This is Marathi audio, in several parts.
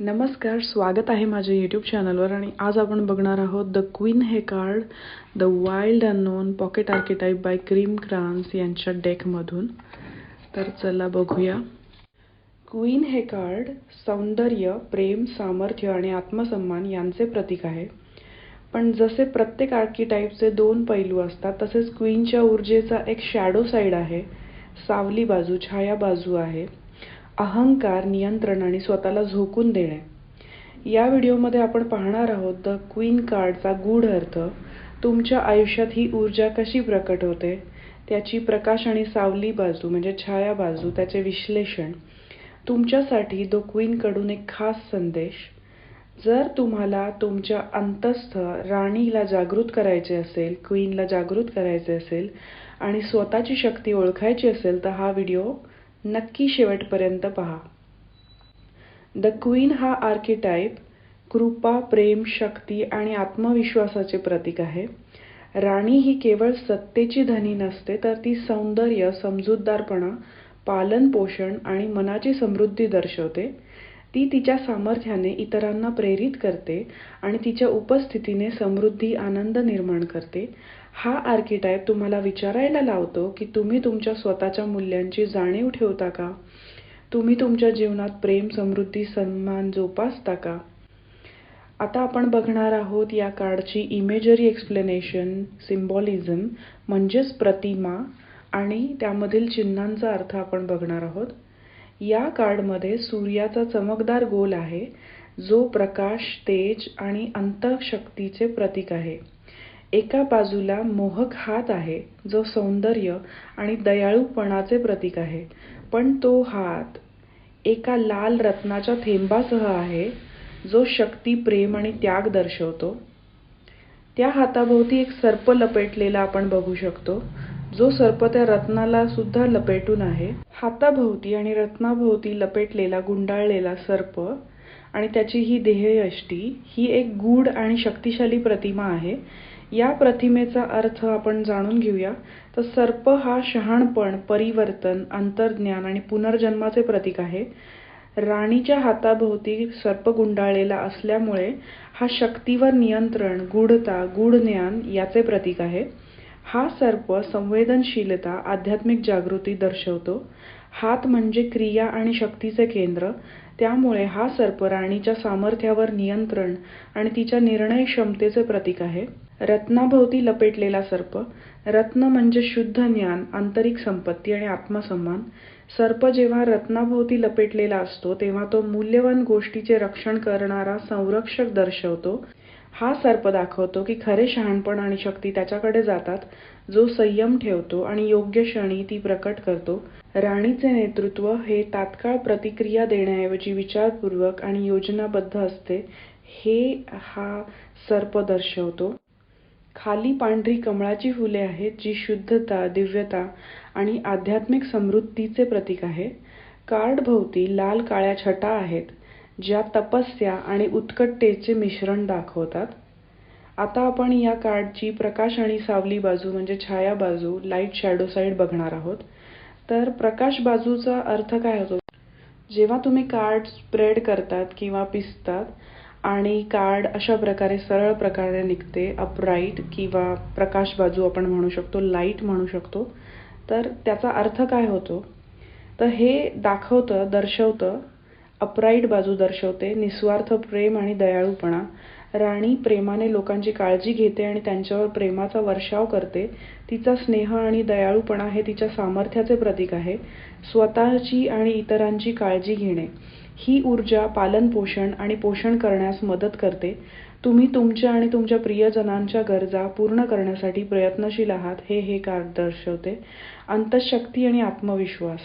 नमस्कार स्वागत आहे माझ्या यूट्यूब चॅनलवर आणि आज आपण बघणार आहोत द क्वीन हे card the wild unknown pocket archetype by Kim Krans यांच्या डेकमधून तर चला बघूया. क्वीन हे कार्ड सौंदर्य प्रेम सामर्थ्य आणि आत्मसन्मान यांचे प्रतीक आहे. पण जसे प्रत्येक आर्किटाईपचे दोन पैलू असतात तसेच क्वीनच्या ऊर्जेचा एक शॅडो साईड आहे. सावली बाजू छाया बाजू आहे. अहंकार नियंत्रण आणि स्वतःला झोकून देणे. या व्हिडिओमध्ये आपण पाहणार आहोत द क्वीन कार्डचा गूढ अर्थ तुमच्या आयुष्यात ही ऊर्जा कशी प्रकट होते? त्याची प्रकाश आणि सावली बाजू म्हणजे छाया बाजू त्याचे विश्लेषण. तुमच्यासाठी द क्वीनकडून एक खास संदेश. जर तुम्हाला तुमच्या अंतस्थ राणीला जागृत करायचे असेल क्वीनला जागृत करायचे असेल आणि स्वतःची शक्ती ओळखायची असेल तर हा व्हिडिओ नक्की शेवटपर्यंत पहा. द क्वीन हा आर्किटाईप कृपा प्रेम शक्ती आणि आत्मविश्वासाचे प्रतीक आहे. राणी ही केवळ सत्तेची धनी नसते तर ती सौंदर्य समजूतदारपणा पालन पोषण आणि मनाची समृद्धी दर्शवते. ती तिच्या सामर्थ्याने इतरांना प्रेरित करते आणि तिच्या उपस्थितीने समृद्धी आनंद निर्माण करते. हा आर्किटाईप तुम्हाला विचारायला लावतो की तुम्ही तुमच्या स्वतःच्या मूल्यांची जाणीव ठेवता का? तुम्ही तुमच्या जीवनात प्रेम समृद्धी सन्मान जोपासता का? आता आपण बघणार आहोत या कार्डची इमेजरी एक्सप्लेनेशन सिम्बॉलिझम म्हणजेच प्रतिमा आणि त्यामधील चिन्हांचा अर्थ आपण बघणार आहोत. या कार्डमध्ये सूर्याचा चमकदार गोल आहे जो प्रकाश तेज आणि अंतशक्तीचे प्रतीक आहे. एका बाजूला मोहक हात आहे जो सौंदर्य आणि दयाळूपणाचे प्रतीक आहे. पण तो हात एका लाल रत्नाच्या थेंबासह आहे जो शक्ती प्रेम आणि त्याग दर्शवतो. त्या हाताभोवती एक सर्प लपेटलेला आपण बघू शकतो जो सर्प त्या रत्नाला सुद्धा लपेटून आहे. हाताभोवती आणि रत्नाभोवती लपेटलेला गुंडाळलेला सर्प आणि त्याची ही देहयष्टी ही एक गूढ आणि शक्तिशाली प्रतिमा आहे या प्रतिमेचा अर्थ आपण जाणून घेऊया. तर सर्प हा शहाणपण परिवर्तन अंतर्ज्ञान आणि पुनर्जन्माचे प्रतीक आहे. राणीच्या हाताभोवती सर्प गुंडाळलेला असल्यामुळे हा शक्तीवर नियंत्रण गूढता गूढ ज्ञान याचे प्रतीक आहे. हा सर्प संवेदनशीलता आध्यात्मिक जागृती दर्शवतो. हात म्हणजे क्रिया आणि शक्तीचे केंद्र. त्यामुळे हा सर्प राणीच्या सामर्थ्यावर नियंत्रण आणि तिच्या निर्णय क्षमतेचे प्रतीक आहे. रत्नाभोवती लपेटलेला सर्प रत्न म्हणजे शुद्ध ज्ञान आंतरिक संपत्ती आणि आत्मसन्मान. सर्प जेव्हा रत्नाभोवती लपेटलेला असतो तेव्हा तो मूल्यवान गोष्टीचे रक्षण करणारा संरक्षक दर्शवतो. हा सर्प दाखवतो की खरे शहाणपण आणि शक्ती त्याच्याकडे जातात जो संयम ठेवतो आणि योग्य क्षणी ती प्रकट करतो राणीचे नेतृत्व हे तात्काळ प्रतिक्रिया देण्याऐवजी विचारपूर्वक आणि योजनाबद्ध असते हे हा सर्प दर्शवतो. खाली पांढरी कमळाची फुले आहेत जी शुद्धता दिव्यता आणि आध्यात्मिक समृद्धीचे प्रतीक आहे. कार्डभोवती लाल काळ्या छटा आहेत ज्या तपस्या आणि उत्कटतेचे मिश्रण दाखवतात. आता आपण या कार्डची प्रकाश आणि सावली बाजू म्हणजे छाया बाजू लाइट शॅडो साईड बघणार आहोत. तर प्रकाश बाजूचा अर्थ काय होतो? जेव्हा तुम्ही कार्ड स्प्रेड करतात किंवा पिसतात आणि कार्ड अशा प्रकारे सरळ प्रकारे निघते अपराईट किंवा प्रकाश बाजू आपण म्हणू शकतो लाइट म्हणू शकतो तर त्याचा अर्थ काय होतो? तर हे दाखवतं दर्शवतं अपराईट बाजू दर्शवते निस्वार्थ प्रेम आणि दयाळूपणा. राणी प्रेमाने लोकांची काळजी घेते आणि त्यांच्यावर प्रेमाचा वर्षाव करते. तिचा स्नेह आणि दयाळूपणा हे तिच्या सामर्थ्याचे प्रतीक आहे. स्वतःची आणि इतरांची काळजी घेणे. ही ऊर्जा पालन पोषण आणि पोषण करण्यास मदत करते. तुम्ही तुमच्या आणि तुमच्या प्रियजनांच्या गरजा पूर्ण करण्यासाठी प्रयत्नशील आहात हे हे कार्ड दर्शवते. अंतशक्ती आणि आत्मविश्वास.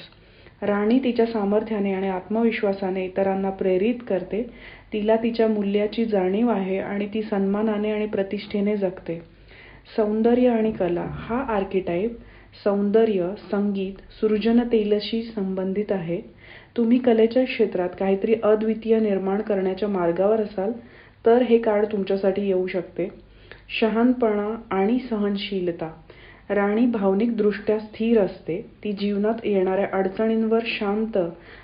राणी तिच्या सामर्थ्याने आणि आत्मविश्वासाने इतरांना प्रेरित करते. तिला तिच्या मूल्याची जाणीव आहे आणि ती सन्मानाने आणि प्रतिष्ठेने जगते. सौंदर्य आणि कला हा आर्किटाईप सौंदर्य संगीत सृजनतेलशी संबंधित आहे. तुम्ही कलेच्या क्षेत्रात काहीतरी अद्वितीय निर्माण करण्याच्या मार्गावर असाल तर हे कार्ड तुमच्यासाठी येऊ शकते. शहाणपणा आणि सहनशीलता. राणी भावनिकदृष्ट्या स्थिर असते ती जीवनात येणाऱ्या अडचणींवर शांत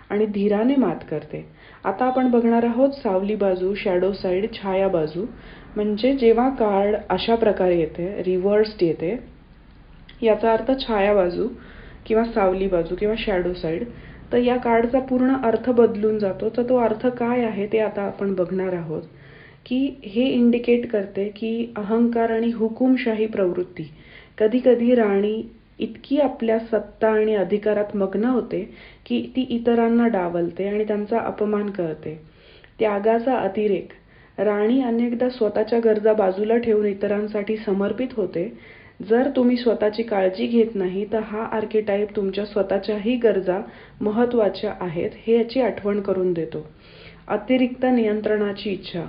आणि धीराने मात करते. आता आपण बघणार आहोत सावली बाजू शॅडो साईड छाया बाजू. म्हणजे जेव्हा कार्ड अशा प्रकारे येते रिव्हर्स्ड येते याचा अर्थ छाया बाजू किंवा सावली बाजू किंवा शॅडो साईड तर या कार्डचा पूर्ण अर्थ बदलून जातो. तर तो अर्थ काय आहे ते आता आपण बघणार आहोत. की हे इंडिकेट करते की अहंकार आणि हुकुमशाही प्रवृत्ती. कधी कधी राणी इतकी आपल्या सत्ता आणि अधिकारात मग्न होते की ती इतरांना डावलते आणि त्यांचा अपमान करते. त्यागाचा अतिरेक. राणी अनेकदा स्वतःच्या गरजा बाजूला ठेवून इतरांसाठी समर्पित होते. जर तुम्ही स्वतःची काळजी घेत नाही तर हा आर्किटाईप तुमच्या स्वतःच्याही गरजा महत्त्वाच्या आहेत हे याची आठवण करून देतो. अतिरिक्त नियंत्रणाची इच्छा.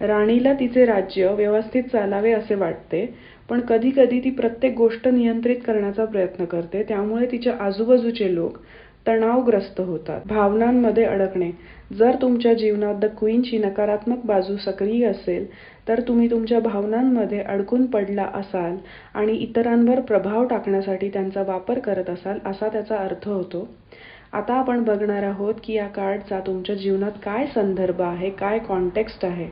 राणीला तिचे राज्य व्यवस्थित चालावे असे वाटते पण कधी कधी ती प्रत्येक गोष्ट नियंत्रित करण्याचा प्रयत्न करते त्यामुळे तिच्या आजूबाजूचे लोक तणावग्रस्त होतात. भावनांमध्ये अडकणे. जर तुमच्या जीवनात द क्वीनची नकारात्मक बाजू सक्रिय असेल तर तुम्ही तुमच्या भावनांमध्ये अडकून पडला असाल आणि इतरांवर प्रभाव टाकण्यासाठी त्यांचा वापर करत असाल असा त्याचा अर्थ होतो. आता आपण बघणार आहोत की या कार्डचा तुमच्या जीवनात काय संदर्भ आहे काय कॉन्टेक्स्ट आहे.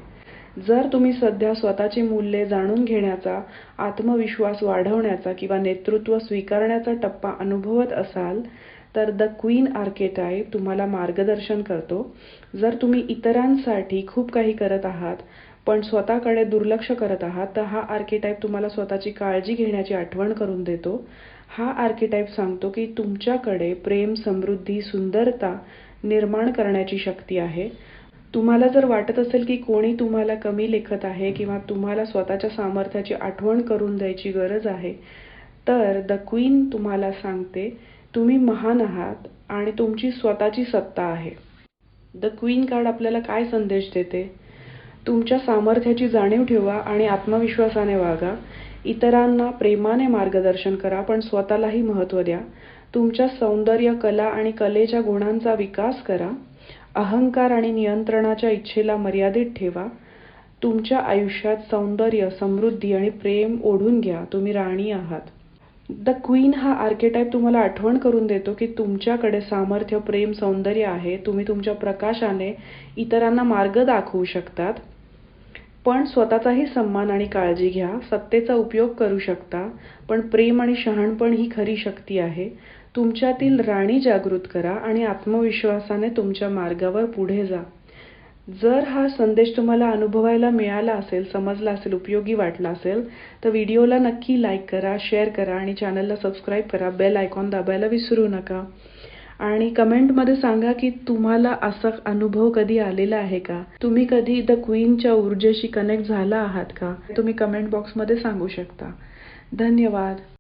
जर तुम्ही सध्या स्वतःची मूल्ये जाणून घेण्याचा आत्मविश्वास वाढवण्याचा किंवा नेतृत्व स्वीकारण्याचा टप्पा अनुभवत असाल तर द क्वीन आर्केटाईप तुम्हाला मार्गदर्शन करतो. जर तुम्ही इतरांसाठी खूप काही करत आहात पण स्वतःकडे दुर्लक्ष करत आहात तर हा आर्किटाईप तुम्हाला स्वतःची काळजी घेण्याची आठवण करून देतो. हा आर्किटाईप सांगतो की तुमच्याकडे प्रेम समृद्धी सुंदरता निर्माण करण्याची शक्ती आहे. तुम्हाला जर वाटत असेल की कोणी तुम्हाला कमी लेखत आहे किंवा तुम्हाला स्वतःच्या सामर्थ्याची आठवण करून द्यायची गरज आहे तर द क्वीन तुम्हाला सांगते तुम्ही महान आहात आणि तुमची स्वतःची सत्ता आहे. द क्वीन कार्ड आपल्याला काय संदेश देते? तुमच्या सामर्थ्याची जाणीव ठेवा आणि आत्मविश्वासाने वागा. इतरांना प्रेमाने मार्गदर्शन करा पण स्वतःलाही महत्त्व द्या. तुमच्या सौंदर्य कला आणि कलेच्या गुणांचा विकास करा. अहंकार आणि नियंत्रणाच्या इच्छेला मर्यादित ठेवा. तुमच्या आयुष्यात सौंदर्य समृद्धी आणि प्रेम ओढून घ्या. तुम्ही राणी आहात. द क्वीन हा आर्केटाईप तुम्हाला आठवण करून देतो की तुमच्याकडे सामर्थ्य प्रेम सौंदर्य आहे. तुम्ही तुमच्या प्रकाशाने इतरांना मार्ग दाखवू शकतात. पण स्वतःचाही सन्मान आणि काळजी घ्या. सत्तेचा उपयोग करू शकता. पण प्रेम आणि शहाणपण ही खरी शक्ती आहे. तुमच्यातील राणी जागृत करा आणि आत्मविश्वासाने तुमच्या मार्गावर पुढे जा. जर हा संदेश तुम्हाला अनुभवायला मिळाला असेल समजला असेल उपयोगी वाटला असेल तर व्हिडिओला नक्की लाईक करा शेअर करा आणि चॅनलला सबस्क्राईब करा. बेल आयकॉन दाबायला विसरू नका. आणि कमेंटमध्ये सांगा की तुम्हाला असा अनुभव कधी आलेला आहे का? तुम्ही कधी द क्वीनच्या ऊर्जेशी कनेक्ट झाला आहात का? तुम्ही कमेंट बॉक्समध्ये सांगू शकता. धन्यवाद.